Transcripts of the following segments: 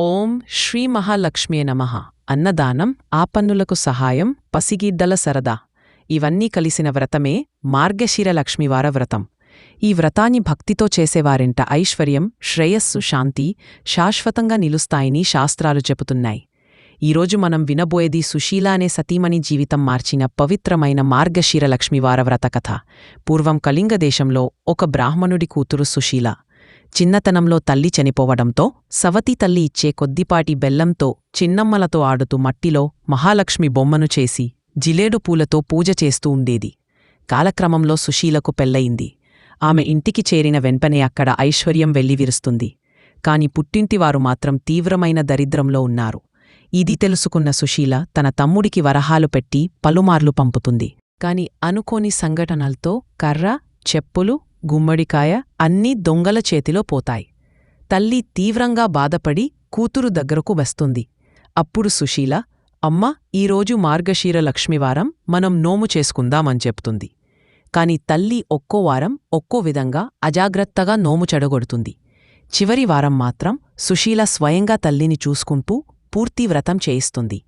ఓం శ్రీ మహాలక్ష్మీ నమః. అన్నదానం ఆపన్నులకు సహాయం పసిగిద్దల సరదా. ఇవన్నీ కలిసిన వ్రతమే మార్గశిరలక్ష్మివార వ్రతం. ఈ వ్రతాన్ని భక్తితో చేసేవారింట ఐశ్వర్యం శ్రేయస్సు శాంతి శాశ్వతంగా నిలుస్తాయని శాస్త్రాలు చెబుతున్నాయి. ఈరోజు మనం వినబోయేది సుశీల అనే సతీమణి జీవితం మార్చిన పవిత్రమైన మార్గశీరలక్ష్మివార వ్రత కథ పూర్వం కళింగ దేశంలో ఒక బ్రాహ్మణుడి కూతురు సుశీల. చిన్నతనంలో తల్లి చనిపోవడంతో సవతి తల్లి ఇచ్చే కొద్దిపాటి బెల్లంతో చిన్నమ్మలతో ఆడుతూ మట్టిలో మహాలక్ష్మి బొమ్మను చేసి జిలేడు పూలతో పూజ చేస్తూ ఉండేది. కాలక్రమంలో సుశీలకు పెళ్ళయింది ఆమె ఇంటికి చేరిన వెంటనే అక్కడ ఐశ్వర్యం వెల్లివిరుస్తుంది కాని పుట్టింటివారు మాత్రం తీవ్రమైన దరిద్రంలో ఉన్నారు. ఇది తెలుసుకున్న సుశీల తన తమ్ముడికి వరహాలు పెట్టి పలుమార్లు పంపుతుంది. కాని అనుకోని సంఘటనలతో కర్ర చెప్పులు గుమ్మడికాయ అన్నీ దొంగల చేతిలో పోతాయి. తల్లి తీవ్రంగా బాధపడి కూతురు దగ్గరకు వస్తుంది. అప్పుడు సుశీల అమ్మ ఈరోజు మార్గశీర లక్ష్మివారం మనం నోము చేసుకుందామని చెప్తుంది. కాని తల్లి ఒక్కో వారం ఒక్కో విధంగా అజాగ్రత్తగా నోము చెడగొడుతుంది. చివరి వారం మాత్రం సుశీల స్వయంగా తల్లిని చూసుకుంటూ పూర్తి వ్రతం చేయిస్తుంది.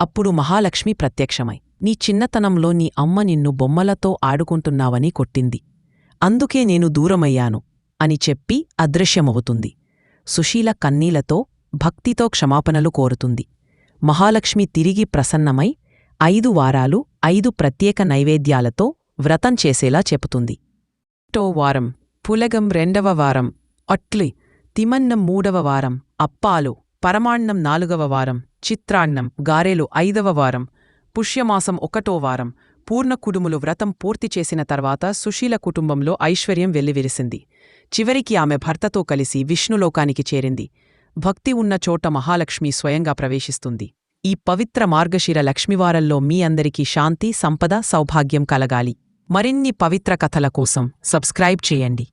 అప్పుడు మహాలక్ష్మి ప్రత్యక్షమై నీ చిన్నతనంలో నీ అమ్మ నిన్ను బొమ్మలతో ఆడుకుంటున్నావని కొట్టింది. అందుకే నేను దూరమయ్యాను అని చెప్పి అదృశ్యమవుతుంది. సుశీల కన్నీలతో భక్తితో క్షమాపణలు కోరుతుంది. మహాలక్ష్మి తిరిగి ప్రసన్నమై ఐదు వారాలు ఐదు ప్రత్యేక నైవేద్యాలతో వ్రతం చేసేలా చెబుతుంది టో వారం పులగం రెండవ వారం అట్లి తిమన్నం మూడవ వారం అప్పాలు పరమాన్నం నాలుగవ వారం చిత్రాన్నం గారెలు ఐదవ వారం పుష్యమాసం ఒకటో వారం పూర్ణ కుడుములు వ్రతం పూర్తి చేసిన తర్వాత సుశీల కుటుంబంలో ఐశ్వర్యం వెల్లివిరిసింది. చివరికి ఆమె భర్తతో కలిసి విష్ణులోకానికి చేరింది. భక్తి ఉన్న చోట మహాలక్ష్మి స్వయంగా ప్రవేశిస్తుంది. ఈ పవిత్ర మార్గశిర లక్ష్మివారల్లో మీ అందరికీ శాంతి సంపద సౌభాగ్యం కలగాలి. మరిన్ని పవిత్ర కథల కోసం సబ్స్క్రైబ్ చేయండి.